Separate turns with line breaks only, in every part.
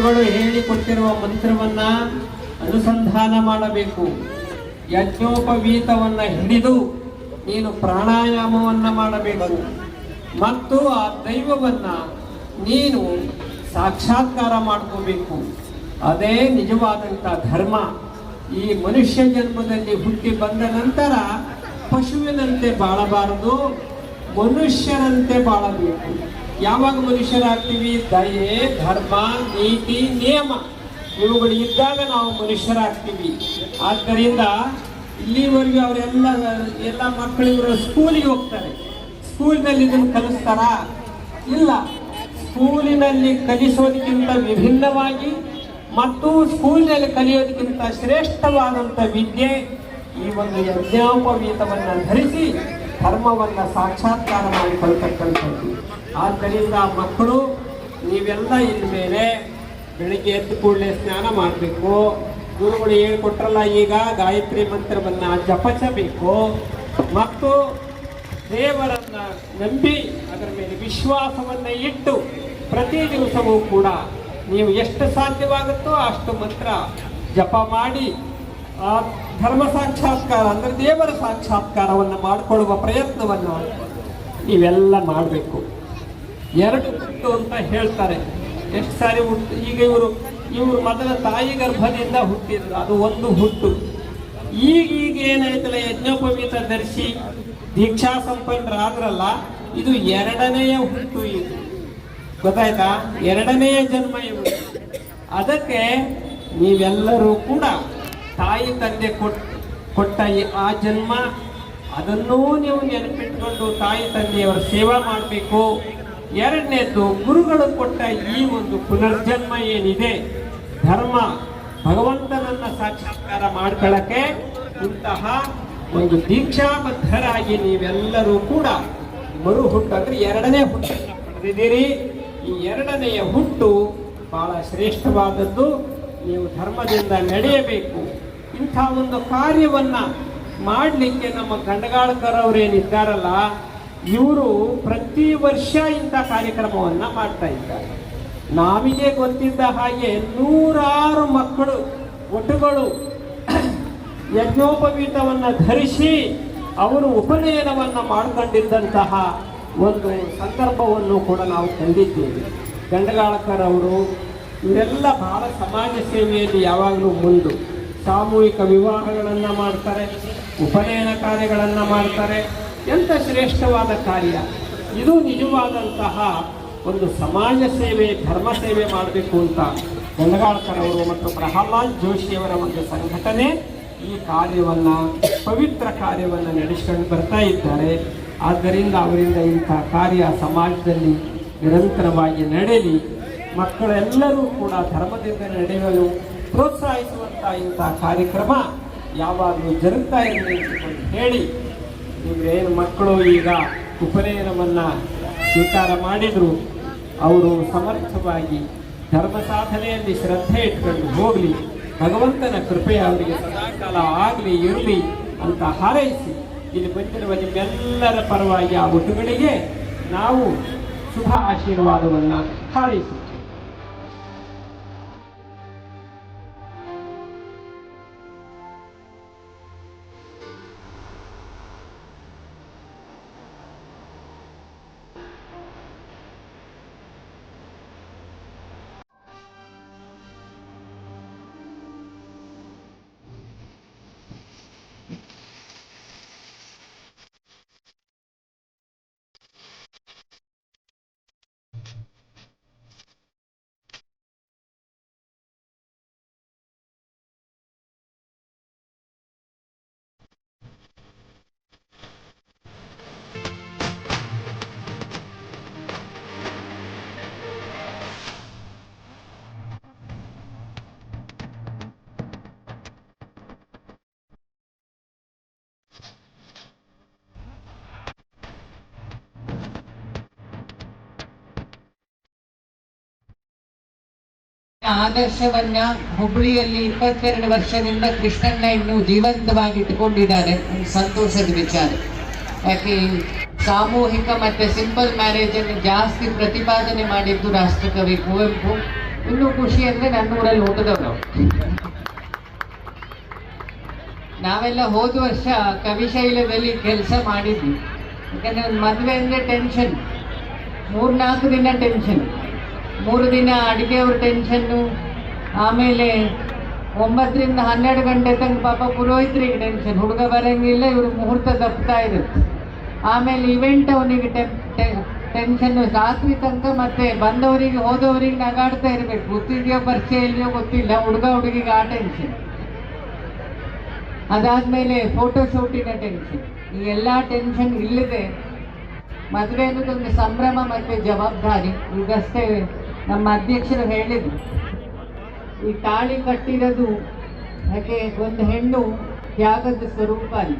ಹೇಳುವ ಮಂತ್ರವನ್ನ ಅನುಸಂಧಾನ ಮಾಡಬೇಕು. ಯಜ್ಞೋಪವೀತವನ್ನ ಹಿಡಿದು ನೀನು ಪ್ರಾಣಾಯಾಮವನ್ನ ಮಾಡಬೇಕು. ಮತ್ತು ಆ ದೈವವನ್ನ ನೀನು ಸಾಕ್ಷಾತ್ಕಾರ ಮಾಡ್ಕೋಬೇಕು. ಅದೇ ನಿಜವಾದಂಥ ಧರ್ಮ. ಈ ಮನುಷ್ಯ ಜನ್ಮದಲ್ಲಿ ಹುಟ್ಟಿ ಬಂದ ನಂತರ ಪಶುವಿನಂತೆ ಬಾಳಬಾರದು ಮನುಷ್ಯರಂತೆ ಬಾಳಬೇಕು. ಯಾವಾಗ ಮನುಷ್ಯರಾಗ್ತೀವಿ? ದಯೆ, ಧರ್ಮ, ನೀತಿ, ನಿಯಮ. ಇವುಗಳು ಇದ್ದಾಗ ನಾವು ಮನುಷ್ಯರಾಗ್ತೀವಿ. ಆದ್ದರಿಂದ ಇಲ್ಲಿವರೆಗೂ ಅವರೆಲ್ಲ, ಎಲ್ಲ ಮಕ್ಕಳು ಇವರು ಸ್ಕೂಲಿಗೆ ಹೋಗ್ತಾರೆ. ಸ್ಕೂಲ್ನಲ್ಲಿ ಇದನ್ನು ಕಲಿಸ್ತಾರಾ? ಇಲ್ಲ. ಸ್ಕೂಲಿನಲ್ಲಿ ಕಲಿಸೋದಕ್ಕಿಂತ ವಿಭಿನ್ನವಾಗಿ ಮತ್ತು ಸ್ಕೂಲ್ನಲ್ಲಿ ಕಲಿಯೋದಕ್ಕಿಂತ ಶ್ರೇಷ್ಠವಾದಂಥ ವಿದ್ಯೆ ಈ ಒಂದು ಯಜ್ಞೋಪವೀತವನ್ನು ಧರಿಸಿ ಧರ್ಮವನ್ನು ಸಾಕ್ಷಾತ್ಕಾರ ಮಾಡಿಕೊಳ್ತಕ್ಕಂಥದ್ದು. ಆದ್ದರಿಂದ ಮಕ್ಕಳು, ನೀವೆಲ್ಲ ಇನ್ಮೇಲೆ ಬೆಳಿಗ್ಗೆ ಎದ್ದು ಕೂಡಲೇ ಸ್ನಾನ ಮಾಡಬೇಕು. ಗುರುಗಳು ಹೇಳ್ಕೊಟ್ರಲ್ಲ ಈಗ ಗಾಯತ್ರಿ ಮಂತ್ರವನ್ನು ಜಪಚಬೇಕು ಮತ್ತು ದೇವರನ್ನು ನಂಬಿ ಅದರ ಮೇಲೆ ವಿಶ್ವಾಸವನ್ನು ಇಟ್ಟು ಪ್ರತಿ ದಿವಸವೂ ಕೂಡ ನೀವು ಎಷ್ಟು ಸಾಧ್ಯವಾಗುತ್ತೋ ಅಷ್ಟು ಮಂತ್ರ ಜಪ ಮಾಡಿ ಆ ಧರ್ಮ ಸಾಕ್ಷಾತ್ಕಾರ ಅಂದ್ರೆ ದೇವರ ಸಾಕ್ಷಾತ್ಕಾರವನ್ನು ಮಾಡಿಕೊಳ್ಳುವ ಪ್ರಯತ್ನವನ್ನು ನೀವೆಲ್ಲ ಮಾಡಬೇಕು. ಎರಡು ಹುಟ್ಟು ಅಂತ ಹೇಳ್ತಾರೆ. ಎಷ್ಟು ಸಾರಿ ಹುಟ್ಟು, ಈಗ ಇವರು ಇವರು ಮೊದಲ ತಾಯಿ ಗರ್ಭದಿಂದ ಹುಟ್ಟಿದ್ರು. ಅದು ಒಂದು ಹುಟ್ಟು. ಈಗ ಈಗ ಏನಾಯ್ತಲ್ಲ ಯಜ್ಞೋಪವೀತ ದರ್ಶಿ ದೀಕ್ಷಾ ಸಂಪನ್ನರಾದ್ರಲ್ಲ ಇದು ಎರಡನೆಯ ಹುಟ್ಟು ಇದು. ಗೊತ್ತಾಯ್ತಾ? ಎರಡನೆಯ ಜನ್ಮ ಇವು ಅದಕ್ಕೆ ನೀವೆಲ್ಲರೂ ಕೂಡ ತಾಯಿ ತಂದೆ ಕೊಟ್, ಕೊಟ್ಟ ಆ ಜನ್ಮ, ಅದನ್ನೂ ನೀವು ನೆನಪಿಟ್ಕೊಂಡು ತಾಯಿ ತಂದೆಯವರ ಸೇವಾ ಮಾಡಬೇಕು. ಎರಡನೇದು ಗುರುಗಳು ಕೊಟ್ಟ ಈ ಒಂದು ಪುನರ್ಜನ್ಮ ಏನಿದೆ? ಧರ್ಮ. ಭಗವಂತನನ್ನ ಸಾಕ್ಷಾತ್ಕಾರ ಮಾಡ್ಕೊಳ್ಳಕ್ಕೆ ಇಂತಹ ಒಂದು ದೀಕ್ಷಾಬದ್ಧರಾಗಿ ನೀವೆಲ್ಲರೂ ಕೂಡ ಮರು ಹುಟ್ಟು ಅಂದ್ರೆ ಎರಡನೇ ಹುಟ್ಟನ್ನು ಪಡೆದಿದ್ದೀರಿ. ಈ ಎರಡನೆಯ ಹುಟ್ಟು ಬಹಳ ಶ್ರೇಷ್ಠವಾದದ್ದು. ನೀವು ಧರ್ಮದಿಂದ ನಡೆಯಬೇಕು. ಇಂಥ ಒಂದು ಕಾರ್ಯವನ್ನ ಮಾಡಲಿಕ್ಕೆ ನಮ್ಮ ಖಂಡಗಾಳ್ಕರ್ ಅವರೇನಿದ್ದಾರಲ್ಲ ಇವರು ಪ್ರತಿ ವರ್ಷ ಇಂಥ ಕಾರ್ಯಕ್ರಮವನ್ನ ಮಾಡ್ತಾ ಇದ್ದಾರೆ. ನಮಗೆ ಗೊತ್ತಿದ್ದ ಹಾಗೆ ನೂರಾರು ಮಕ್ಕಳು, ಒಟ್ಟುಗಳು ಯಜ್ಞೋಪವೀತವನ್ನು ಧರಿಸಿ ಅವರು ಉಪನಯನವನ್ನು ಮಾಡಿಕೊಂಡಿದ್ದಂತಹ ಒಂದು ಸಂದರ್ಭವನ್ನು ಕೂಡ ನಾವು ಕಂಡಿದ್ದೇವೆ. ಗಂಡಗಾಳಕರ್ ಅವರು ಇವರೆಲ್ಲ ಬಹಳ ಸಮಾಜ ಸೇವೆಯಲ್ಲಿ ಯಾವಾಗಲೂ ಮುಂದು. ಸಾಮೂಹಿಕ ವಿವಾಹಗಳನ್ನು ಮಾಡ್ತಾರೆ, ಉಪನಯನ ಕಾರ್ಯಗಳನ್ನು ಮಾಡ್ತಾರೆ. ಎಂಥ ಶ್ರೇಷ್ಠವಾದ ಕಾರ್ಯ? ಇದು ನಿಜವಾದಂತಹ ಒಂದು ಸಮಾಜ ಸೇವೆ, ಧರ್ಮ ಸೇವೆ ಮಾಡಬೇಕು ಅಂತ ಅವರು ಮತ್ತು ಪ್ರಹ್ಲಾದ್ ಜೋಶಿಯವರ ಒಂದು ಸಂಘಟನೆ ಈ ಕಾರ್ಯವನ್ನು, ಪವಿತ್ರ ಕಾರ್ಯವನ್ನು ನಡೆಸಿಕೊಂಡು ಬರ್ತಾ ಇದ್ದಾರೆ. ಆದ್ದರಿಂದ ಅವರಿಂದ ಇಂಥ ಕಾರ್ಯ ಸಮಾಜದಲ್ಲಿ ನಿರಂತರವಾಗಿ ನಡೆಯಲಿ. ಮಕ್ಕಳೆಲ್ಲರೂ ಕೂಡ ಧರ್ಮದಿಂದ ನಡೆಯಲು ಪ್ರೋತ್ಸಾಹಿಸುವಂಥ ಇಂಥ ಕಾರ್ಯಕ್ರಮ ಯಾವಾಗಲೂ ಜರುಗ್ತಾ ಇರಲಿ ಅಂತ ಹೇಳಿ ಏನು ಮಕ್ಕಳು ಈಗ ಉಪನಯನವನ್ನು ಸ್ವೀಕಾರ ಮಾಡಿದ್ರು, ಅವರು ಸಮರ್ಥವಾಗಿ ಧರ್ಮ ಸಾಧನೆಯಲ್ಲಿ ಶ್ರದ್ಧೆ ಇಟ್ಕೊಂಡು ಹೋಗಲಿ, ಭಗವಂತನ ಕೃಪೆ ಅವರಿಗೆ ಸದಾಕಾಲ ಆಗಲಿ, ಇರಲಿ ಅಂತ ಹಾರೈಸಿ, ಇಲ್ಲಿ ಬಂದಿರುವ ನಿಮ್ಮೆಲ್ಲರ ಪರವಾಗಿ ಆ ಒಟ್ಟುಗಳಿಗೆ ನಾವು ಶುಭ ಆಶೀರ್ವಾದವನ್ನು ಹಾರೈಸುತ್ತೇವೆ.
ಆದರ್ಶವನ್ನ ಹುಬ್ಬಳ್ಳಿಯಲ್ಲಿ ಇಪ್ಪತ್ತೆರಡು ವರ್ಷದಿಂದ ಕೃಷ್ಣಣ್ಣ ಇನ್ನು ಜೀವಂತವಾಗಿ ಇಟ್ಟುಕೊಂಡಿದ್ದಾರೆ ಸಂತೋಷದ ವಿಚಾರ. ಯಾಕೆ, ಸಾಮೂಹಿಕ ಮತ್ತೆ ಸಿಂಪಲ್ ಮ್ಯಾರೇಜ್ ಅನ್ನು ಜಾಸ್ತಿ ಪ್ರತಿಪಾದನೆ ಮಾಡಿದ್ದು ರಾಷ್ಟ್ರಕವಿ ಕುವೆಂಪು. ಇನ್ನೂ ಖುಷಿ ಅಂದ್ರೆ ನನ್ನ ಊರಲ್ಲಿ ಹುಟ್ಟಿದವರು ನಾವೆಲ್ಲ ಹೋದ ವರ್ಷ ಕವಿಶೈಲದಲ್ಲಿ ಕೆಲಸ ಮಾಡಿದ್ವಿ. ಯಾಕಂದ್ರೆ ಒಂದು ಮದುವೆ ಅಂದ್ರೆ ಟೆನ್ಷನ್ ಮೂರ್ನಾಲ್ಕು ದಿನ ಟೆನ್ಷನ್ ಮೂರು ದಿನ ಅಡುಗೆಯವ್ರ ಟೆನ್ಷನ್ನು ಆಮೇಲೆ ಒಂಬತ್ತರಿಂದ ಹನ್ನೆರಡು ಗಂಟೆ ತನಕ ಪಾಪ ಪುರೋಹಿತರಿಗೆ ಟೆನ್ಷನ್ ಹುಡುಗ ಬರೋಂಗಿಲ್ಲ, ಇವರು ಮುಹೂರ್ತ ತಪ್ತಾ ಇರುತ್ತೆ ಆಮೇಲೆ ಇವೆಂಟ್ ಅವನಿಗೆ ಟೆನ್ಷನ್ನು ರಾತ್ರಿ ತನಕ ಮತ್ತೆ ಬಂದವರಿಗೆ, ಹೋದವರಿಗೆ ನಗಾಡ್ತಾ ಇರಬೇಕು. ಗೊತ್ತಿದೆಯೋ ಪರಿಚಯ ಇಲ್ಲಯೋ ಗೊತ್ತಿಲ್ಲ. ಹುಡುಗ ಹುಡುಗಿಗೆ ಆ ಟೆನ್ಷನ್ ಅದಾದ್ಮೇಲೆ ಫೋಟೋ ಶೂಟಿನ ಟೆನ್ಷನ್ ಈ ಎಲ್ಲ ಟೆನ್ಷನ್ ಇಲ್ಲದೆ ಮದುವೆ ಅನ್ನೋದೊಂದು ಸಂಭ್ರಮ ಮತ್ತು ಜವಾಬ್ದಾರಿ. ಈಗಷ್ಟೇ ನಮ್ಮ ಅಧ್ಯಕ್ಷರು ಹೇಳಿದ್ರು, ಈ ತಾಳಿ ಕಟ್ಟಿರೋದು ಯಾಕೆ ಒಂದು ಹೆಣ್ಣು ತ್ಯಾಗದ ಸ್ವರೂಪ ಅಲ್ಲಿ.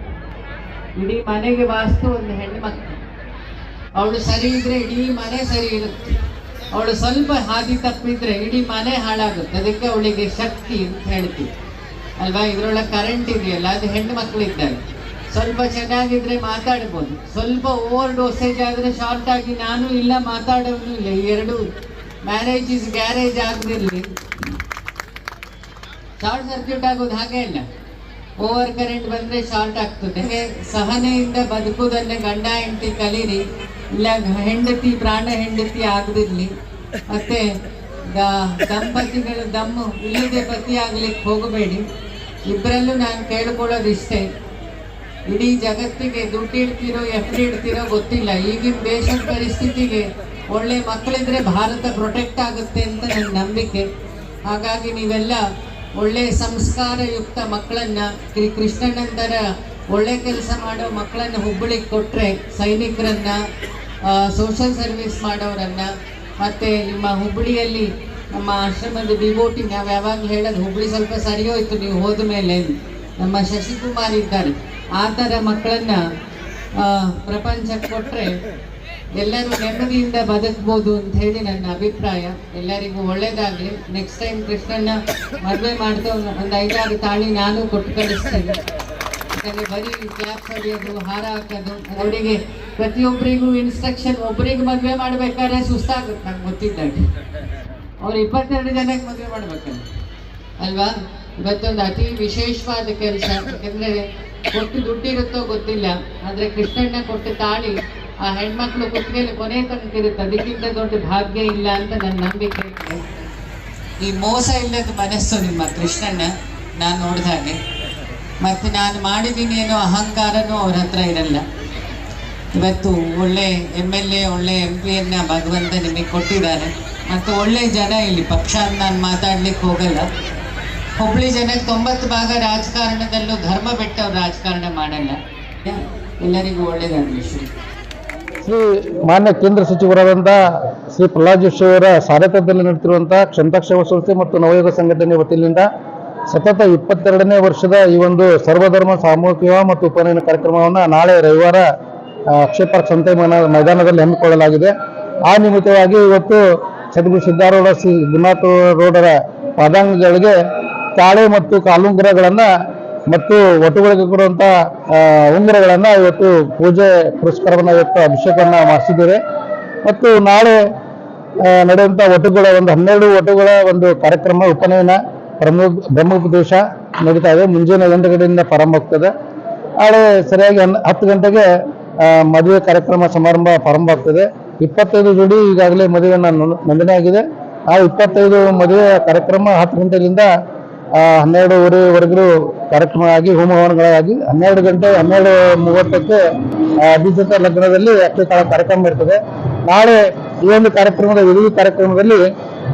ಇಡೀ ಮನೆಗೆ ವಾಸ್ತು ಒಂದು ಹೆಣ್ಣು ಮಕ್ಕಳು ಅವಳು ಸರಿ ಇದ್ರೆ ಇಡೀ ಮನೆ ಸರಿ ಇರುತ್ತೆ. ಅವಳು ಸ್ವಲ್ಪ ಹಾದಿ ತಪ್ಪಿದ್ರೆ ಇಡೀ ಮನೆ ಹಾಳಾಗುತ್ತೆ. ಅದಕ್ಕೆ ಅವಳಿಗೆ ಶಕ್ತಿ ಅಂತ ಹೇಳ್ತೀವಿ. ಅಲ್ವಾ? ಇದ್ರೊಳಗೆ ಕರೆಂಟ್ ಇದೆಯಲ್ಲ, ಅದು ಹೆಣ್ಣು ಮಕ್ಕಳಿದ್ದಾರೆ ಸ್ವಲ್ಪ ಚೆನ್ನಾಗಿದ್ರೆ ಮಾತಾಡ್ಬೋದು. ಸ್ವಲ್ಪ ಓವರ್ ಡೋಸೇಜ್ ಆದರೆ ಶಾರ್ಟ್ ಆಗಿ ನಾನು ಇಲ್ಲ, ಮಾತಾಡೋನು ಇಲ್ಲ ಎರಡು. ಮ್ಯಾರೇಜ್ ಇಸ್ ಗ್ಯಾರೇಜ್ ಆಗದಿರಲಿ. ಶಾರ್ಟ್ ಸರ್ಕ್ಯೂಟ್ ಆಗೋದು ಹಾಗೆ ಇಲ್ಲ ಓವರ್ ಕರೆಂಟ್ ಬಂದ್ರೆ ಶಾರ್ಟ್ ಆಗ್ತದೆ. ಸಹನೆಯಿಂದ ಬದುಕುವುದನ್ನೇ ಗಂಡ ಹೆಂಡತಿ ಕಲೀರಿ. ಇಲ್ಲ ಹೆಂಡತಿ, ಪ್ರಾಣ ಹೆಂಡತಿ ಆಗದಿರ್ಲಿ. ಮತ್ತೆ ದಂಪತಿಗಳು ದಮ್ಮು ಇಲ್ಲದೆ ಆಗ್ಲಿಕ್ಕೆ ಹೋಗಬೇಡಿ. ಇಬ್ಬರಲ್ಲೂ ನಾನು ಕೇಳ್ಕೊಳ್ಳೋದು ಇಷ್ಟೇ ಇಡೀ ಜಗತ್ತಿಗೆ ದುಡ್ಡು ಇಡ್ತಿರೋ, ಎಫ್ ಇಡ್ತಿರೋ ಗೊತ್ತಿಲ್ಲ. ಈಗಿನ ದೇಶದ ಪರಿಸ್ಥಿತಿಗೆ ಒಳ್ಳೆ ಮಕ್ಕಳಿದ್ರೆ ಭಾರತ ಪ್ರೊಟೆಕ್ಟ್ ಆಗುತ್ತೆ ಅಂತ ನನ್ನ ನಂಬಿಕೆ. ಹಾಗಾಗಿ ನೀವೆಲ್ಲ ಒಳ್ಳೆ ಸಂಸ್ಕಾರಯುಕ್ತ ಮಕ್ಕಳನ್ನ, ಶ್ರೀ ಕೃಷ್ಣನಂದರ ಒಳ್ಳೆ ಕೆಲಸ ಮಾಡೋ ಮಕ್ಕಳನ್ನ ಹುಬ್ಬಳ್ಳಿಗೆ ಕೊಟ್ಟರೆ ಸೈನಿಕರನ್ನ ಸೋಷಲ್ ಸರ್ವಿಸ್ ಮಾಡೋರನ್ನ, ಮತ್ತೆ ನಿಮ್ಮ ಹುಬ್ಬಳ್ಳಿಯಲ್ಲಿ ನಮ್ಮ ಆಶ್ರಮದ ಡಿವೋಟಿ ನಾವು ಯಾವಾಗಲೂ ಹೇಳೋದು ಹುಬ್ಬಳ್ಳಿ ಸ್ವಲ್ಪ ಸರಿ ಹೋಯ್ತು, ನೀವು ಹೋದ ಮೇಲೆ ನಮ್ಮ ಶಶಿಕುಮಾರ್ ಇದ್ದಾರೆ. ಆ ಥರ ಮಕ್ಕಳನ್ನ ಪ್ರಪಂಚಕ್ಕೆ ಕೊಟ್ಟರೆ ಎಲ್ಲರೂ ನೆಮ್ಮದಿಯಿಂದ ಬದುಕ್ಬೋದು ಅಂತ ಹೇಳಿ ನನ್ನ ಅಭಿಪ್ರಾಯ. ಎಲ್ಲರಿಗೂ ಒಳ್ಳೇದಾಗಲಿ. ನೆಕ್ಸ್ಟ್ ಟೈಮ್ ಕೃಷ್ಣನ್ನ ಮದುವೆ ಮಾಡ್ತಾ ಒಂದು ಐದಾರು ತಾಳಿ ನಾನು ಕೊಟ್ಟು ಕಳಿಸ್ತೇನೆ. ಯಾಕಂದರೆ ಬರೀ ಕ್ಲಾಪ್ಸ್ ಹೊಡೆಯೋದು, ಹಾರ ಹಾಕೋದು, ಅವರಿಗೆ ಪ್ರತಿಯೊಬ್ಬರಿಗೂ ಇನ್ಸ್ಟ್ರಕ್ಷನ್ ಒಬ್ಬರಿಗೆ ಮದುವೆ ಮಾಡ್ಬೇಕಾದ್ರೆ ಸುಸ್ತಾಗುತ್ತೆ, ನಂಗೆ ಗೊತ್ತಿದ್ದಾಗೆ. ಅವ್ರು ಇಪ್ಪತ್ತೆರಡು ಜನಕ್ಕೆ ಮದುವೆ ಮಾಡ್ಬೇಕಲ್ಲ. ಅಲ್ವಾ? ಇವತ್ತೊಂದು ಅತಿ ವಿಶೇಷವಾದ ಕೆಲಸ. ಯಾಕಂದ್ರೆ ಕೊಟ್ಟು ದುಡ್ಡಿರುತ್ತೋ ಗೊತ್ತಿಲ್ಲ. ಆದ್ರೆ ಕೃಷ್ಣಣ್ಣ ಕೊಟ್ಟು ತಾಳಿ ಆ ಹೆಣ್ಮಕ್ಳು ಕುತ್ತಿಗೆಯಲ್ಲಿ ಕೊನೆ ತನಕ ಇರುತ್ತೆ. ಅದಕ್ಕಿಂತ ದೊಡ್ಡ ಭಾಗ್ಯ ಇಲ್ಲ ಅಂತ ನನ್ನ ನಂಬಿಕೆ ಈ ಮೋಸ ಇಲ್ಲದ ಮನಸ್ಸು ನಿಮ್ಮ ಕೃಷ್ಣಣ್ಣ ನಾನು ನೋಡಿದ ಹಾಗೆ. ಮತ್ತೆ ನಾನು ಮಾಡಿದ್ದೀನಿ ಅನ್ನೋ ಅಹಂಕಾರನೂ ಅವ್ರ ಹತ್ರ ಇರಲ್ಲ. ಇವತ್ತು ಒಳ್ಳೆ ಎಂ ಎಲ್ ಎ ಒಳ್ಳೆ ಎಂ ಪಿಯನ್ನ ಭಗವಂತ ನಿಮಗೆ ಕೊಟ್ಟಿದ್ದಾರೆ. ಮತ್ತು ಒಳ್ಳೆ ಜನ ಇಲ್ಲಿ ಪಕ್ಷ ಅಂತ ನಾನು ಮಾತಾಡ್ಲಿಕ್ಕೆ ಹೋಗಲ್ಲ. ಹುಬ್ಳಿ ಜನಕ್ಕೆ ತೊಂಬತ್ತು ಭಾಗ ರಾಜಕಾರಣದಲ್ಲೂ ಧರ್ಮ ಬಿಟ್ಟವ್ರು ರಾಜಕಾರಣ ಮಾಡಲ್ಲ. ಎಲ್ಲರಿಗೂ ಒಳ್ಳೇದಾಗಲಿ. ಶ್ರೀ
ಶ್ರೀ ಮಾನ್ಯ ಕೇಂದ್ರ ಸಚಿವರಾದಂಥ ಶ್ರೀ ಪ್ರಹ್ಲಾದ್ ಜೋಶಿ ಅವರ ಸಾರಥ್ಯದಲ್ಲಿ ನಡೆದಿರುವಂಥ ಕ್ಷಂತಕ್ಷೇಮ ಸಂಸ್ಥೆ ಮತ್ತು ನವಯುಗ ಸಂಘಟನೆ ವತಿಯಿಂದ ಸತತ ಇಪ್ಪತ್ತೆರಡನೇ ವರ್ಷದ ಈ ಒಂದು ಸರ್ವಧರ್ಮ, ಸಾಮೂಹಿಕ ಮತ್ತು ಉಪನಯನ ಕಾರ್ಯಕ್ರಮವನ್ನು ನಾಳೆ ರವಿವಾರ ಅಕ್ಷೇಪರ ಸಂತೆ ಮೈದಾನದಲ್ಲಿ ಹಮ್ಮಿಕೊಳ್ಳಲಾಗಿದೆ. ಆ ನಿಮಿತ್ತವಾಗಿ ಇವತ್ತು ಸದ್ಗುರು ಸಿದ್ದಾರೂಢ ಶ್ರೀ ಗುರುನಾಥ ರೋಡರ ಪಾದಾಂಗಗಳಿಗೆ ತಾಳೆ ಮತ್ತು ಕಾಲುಂಗುರಗಳನ್ನ ಮತ್ತು ಒಟ್ಟುಗಳಿಗೆ ಕೊಡುವಂತ ಉಂಗುರಗಳನ್ನ ಇವತ್ತು ಪೂಜೆ ಪುರಸ್ಕಾರವನ್ನ ಇವತ್ತು ಅಭಿಷೇಕವನ್ನ ಮಾಡಿಸಿದ್ದೇವೆ ಮತ್ತು ನಾಳೆ ನಡೆಯುವಂತ ಒಟ್ಟುಗಳ ಒಂದು ಹನ್ನೆರಡು ಒಟ್ಟುಗಳ ಒಂದು ಕಾರ್ಯಕ್ರಮ, ಉಪನಯನ ಬ್ರಹ್ಮ ಬ್ರಹ್ಮೋಪದೇಶ ನಡೀತಾ ಇದೆ. ಮುಂಜಾನೆ ಎಂಟು ಗಂಟೆಯಿಂದ ಪ್ರಾರಂಭ ಆಗ್ತದೆ. ನಾಳೆ ಸರಿಯಾಗಿ ಹತ್ತು ಗಂಟೆಗೆ ಮದುವೆ ಕಾರ್ಯಕ್ರಮ ಸಮಾರಂಭ ಪ್ರಾರಂಭ ಆಗ್ತದೆ. ಇಪ್ಪತ್ತೈದು ಜೋಡಿ ಈಗಾಗಲೇ ಮದುವೆಯನ್ನು ನೋಂದಣಿ ಆಗಿದೆ. ಆ ಇಪ್ಪತ್ತೈದು ಮದುವೆ ಕಾರ್ಯಕ್ರಮ ಹತ್ತು ಗಂಟೆಯಿಂದ ಹನ್ನೆರಡು ಹನ್ನೆರಡುವರೆವರೆಗೂ ಕಾರ್ಯಕ್ರಮ ಆಗಿ ಹೋಮ ಹನ್ನೆರಡು ಗಂಟೆ ಹನ್ನೆರಡು ಮೂವತ್ತಕ್ಕೆ ಅಭಿಜಿತ ಲಗ್ನದಲ್ಲಿ ಕಾಲ ಕಾರ್ಯಕ್ರಮ ಇರ್ತದೆ. ನಾಳೆ ಈ ಒಂದು ಕಾರ್ಯಕ್ರಮದ ವಿಧಿ ಕಾರ್ಯಕ್ರಮದಲ್ಲಿ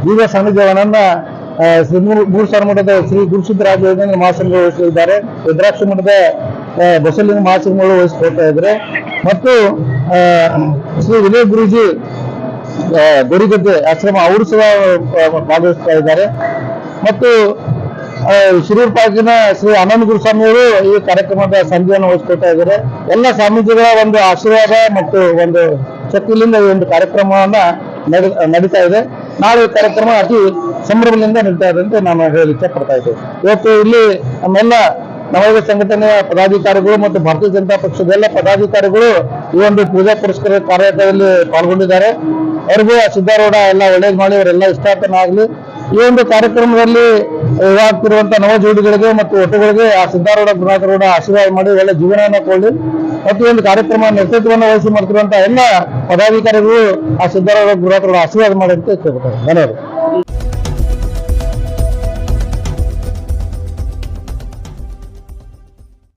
ದಿವ್ಯ ಸಾನ್ನಿಧ್ಯವನ್ನ ಮೂರು ಸಾವಿರ ಮಠದ ಶ್ರೀ ಗುರುಸಿದ್ದರಾಜ ಯೋಜನೆ ಮಹಾಸಂಘಗಳು ವಹಿಸಲಿದ್ದಾರೆ ರುದ್ರಾಕ್ಷ ಮಠದ ಬಸವಲಿಂಗ ಮಹಾಸಂಘಗಳು ವಹಿಸಿಕೊಳ್ತಾ ಇದ್ದಾರೆ. ಮತ್ತು ಶ್ರೀ ವಿನಯ್ ಗುರುಜಿ ಆ, ಆಶ್ರಮ ಅವರು ಸಹ ಭಾಗವಹಿಸ್ತಾ ಇದ್ದಾರೆ. ಮತ್ತು ಶಿರೂರ್ ಪಾರ್ಕಿನ ಶ್ರೀ ಆನಂದ ಗುರುಸ್ವಾಮಿಯವರು ಈ ಕಾರ್ಯಕ್ರಮದ ಸಂಧಿಯನ್ನು ವಹಿಸ್ಕೊಳ್ತಾ ಇದ್ದಾರೆ. ಎಲ್ಲ ಸ್ವಾಮೀಜಿಗಳ ಒಂದು ಆಶೀರ್ವಾದ ಮತ್ತು ಒಂದು ಶಕ್ತಿಯಿಂದ ಈ ಒಂದು ಕಾರ್ಯಕ್ರಮವನ್ನ ನಡೆ- ನಡೀತಾ ಇದೆ. ನಾಳೆ ಈ ಕಾರ್ಯಕ್ರಮ ಅತಿ ಸಂಭ್ರಮದಿಂದ ನಡೀತಾ ಇದೆ ಅಂತ ನಾನು ಹೇಳಲಿಕ್ಕೆ ಪಡ್ತಾ ಇದ್ದೇವೆ ಇವತ್ತು ಇಲ್ಲಿ ನಮ್ಮೆಲ್ಲ ನವಯುಗ ಸಂಘಟನೆಯ ಪದಾಧಿಕಾರಿಗಳು ಮತ್ತು ಭಾರತೀಯ ಜನತಾ ಪಕ್ಷದ ಎಲ್ಲ ಪದಾಧಿಕಾರಿಗಳು ಈ ಒಂದು ಪೂಜಾ ಪುರಸ್ಕಾರ ಕಾರ್ಯಕ್ರಮದಲ್ಲಿ ಪಾಲ್ಗೊಂಡಿದ್ದಾರೆ. ಅವ್ರಿಗೂ ಸಿದ್ದಾರೂಢ ಎಲ್ಲ ಒಳ್ಳೇದು ಮಾಡಿ, ಅವರೆಲ್ಲ ಇಷ್ಟಾರ್ಥನಾಗ್ಲಿ ಈ ಒಂದು ಕಾರ್ಯಕ್ರಮದಲ್ಲಿ ಇದಾಗ್ತಿರುವಂತಹ ನವ ಜೋಡಿಗಳಿಗೆ ಮತ್ತು ಒಟ್ಟುಗಳಿಗೆ ಆ ಸಿದ್ಧಾರೂಢ ಗುಣಾಕರೂಢ ಆಶೀರ್ವಾದ ಮಾಡಿ ಒಳ್ಳೆ ಜೀವನವನ್ನು ಕೊಳ್ಳಿ. ಮತ್ತು ಒಂದು ಕಾರ್ಯಕ್ರಮ ನೇತೃತ್ವವನ್ನು ವಹಿಸಿ ಮಾಡ್ತಿರುವಂತಹ ಎಲ್ಲ ಪದಾಧಿಕಾರಿಗಳು ಆ ಸಿದ್ದಾರೂಢ ಗುಣಾಕರೂಢ ಆಶೀರ್ವಾದ ಮಾಡಿ ಅಂತ ಕೇಳ್ತಾರೆ ಧನ್ಯವಾದ.